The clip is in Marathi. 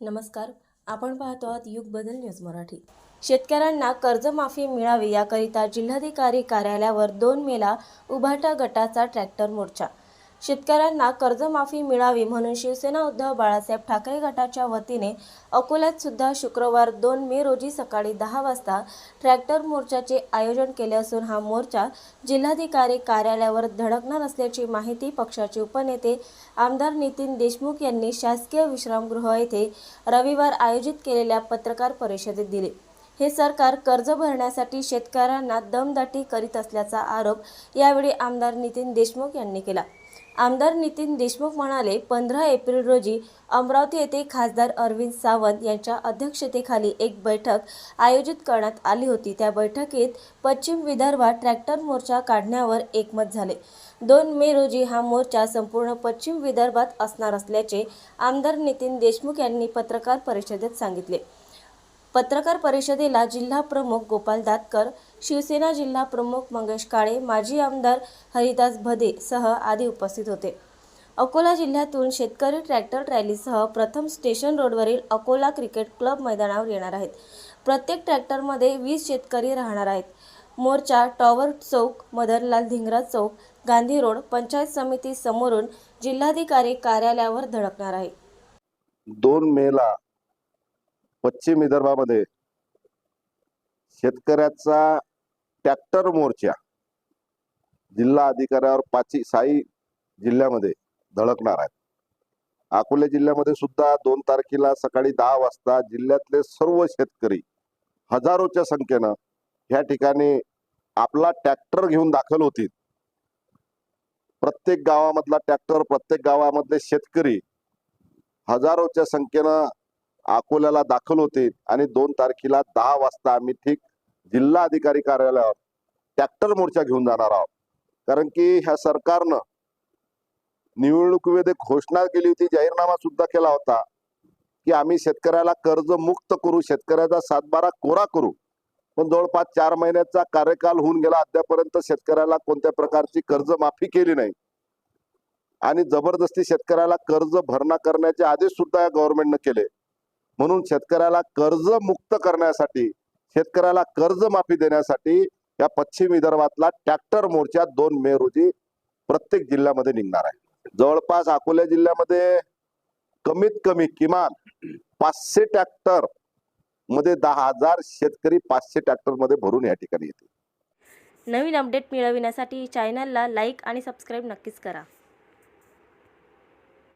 नमस्कार. आपण पाहतो आहात युग बदल न्यूज मराठी. शेतकऱ्यांना कर्जमाफी मिळावी याकरिता जिल्हाधिकारी कार्यालयावर दोन मेला उभाटा गटाचा ट्रॅक्टर मोर्चा शेतकऱ्यांना कर्जमाफी मिळावी म्हणून शिवसेना उद्धव बाळासाहेब ठाकरे गटाच्या वतीने अकोल्यात सुद्धा शुक्रवार दोन मे रोजी सकाळी दहा वाजता ट्रॅक्टर मोर्चाचे आयोजन केले असून हा मोर्चा जिल्हाधिकारी कार्यालयावर धडकणार असल्याची माहिती पक्षाचे उपनेते आमदार नितीन देशमुख यांनी शासकीय विश्रामगृह येथे रविवार आयोजित केलेल्या पत्रकार परिषदेत दिले. हे सरकार कर्ज भरण्यासाठी शेतकऱ्यांना दमदाटी करीत असल्याचा आरोप यावेळी आमदार नितीन देशमुख यांनी केला. आमदार नितीन देशमुख म्हणाले पंधरा एप्रिल रोजी अमरावती येथे खासदार अरविंद सावंत यांच्या अध्यक्षतेखाली एक बैठक आयोजित करण्यात आली होती. त्या बैठकीत पश्चिम विदर्भात ट्रॅक्टर मोर्चा काढण्यावर एकमत झाले. दोन मे रोजी हा मोर्चा संपूर्ण पश्चिम विदर्भात असणार असल्याचे आमदार नितीन देशमुख यांनी पत्रकार परिषदेत सांगितले. पत्रकार परिषदेला जिल्हा प्रमुख गोपाल दातकर शिवसेना जिल्हा प्रमुख मंगेश काळे माजी आमदार हरिदास भदे सह आदी उपस्थित होते. अकोला जिल्ह्यातून शेतकरी ट्रॅक्टर रॅलीसह प्रथम स्टेशन रोडवरील अकोला क्रिकेट क्लब मैदानावर येणार आहेत. प्रत्येक ट्रॅक्टरमध्ये वीस शेतकरी राहणार आहेत. मोर्चा टॉवर चौक मदनलाल धिंगरा चौक गांधी रोड पंचायत समिती समोरून जिल्हाधिकारी कार्यालयावर धडकणार आहे. दोन मेला पश्चिम विदर्भामध्ये शेतकऱ्याचा ट्रॅक्टर मोर्चा जिल्हा अधिकाऱ्यावर पाची साई जिल्ह्यामध्ये धडकणार आहे. अकोला जिल्ह्यामध्ये सुद्धा दोन तारखेला सकाळी दहा वाजता जिल्ह्यातले सर्व शेतकरी हजारोच्या संख्येनं ह्या ठिकाणी आपला ट्रॅक्टर घेऊन दाखल होतील. प्रत्येक गावामधला ट्रॅक्टर प्रत्येक गावामधले शेतकरी हजारोच्या संख्येनं अकोल्याला दाखल होते आणि दोन तारखेला दहा वाजता आम्ही ठीक जिल्हा अधिकारी कार्यालयावर ट्रॅक्टर मोर्चा घेऊन जाणार आहोत. कारण की ह्या सरकारनं निवडणुकीमध्ये घोषणा केली होती जाहीरनामा सुद्धा केला होता की आम्ही शेतकऱ्याला कर्ज मुक्त करू शेतकऱ्याचा सातबारा कोरा करू. पण जवळपास चार महिन्याचा कार्यकाल होऊन गेला अद्यापर्यंत शेतकऱ्याला कोणत्या प्रकारची कर्ज माफी केली नाही. आणि जबरदस्ती शेतकऱ्याला कर्ज भरणा करण्याचे आदेश सुद्धा या गव्हर्नमेंटनं केले. म्हणून शेतकऱ्याला कर्ज मुक्त करण्यासाठी शेतकऱ्याला कर्ज माफी देण्यासाठी या पश्चिम विदर्भातला ट्रॅक्टर मोर्चा दोन मे रोजी प्रत्येक जिल्ह्यामध्ये निघणार आहे. जवळपास अकोला जिल्ह्यामध्ये कमीत कमी किमान पाचशे ट्रॅक्टरमध्ये दहा हजार शेतकरी पाचशे ट्रॅक्टरमध्ये भरून या ठिकाणी येतील. नवीन अपडेट मिळविण्यासाठी चॅनलला लाईक आणि सबस्क्राईब नक्कीच करा.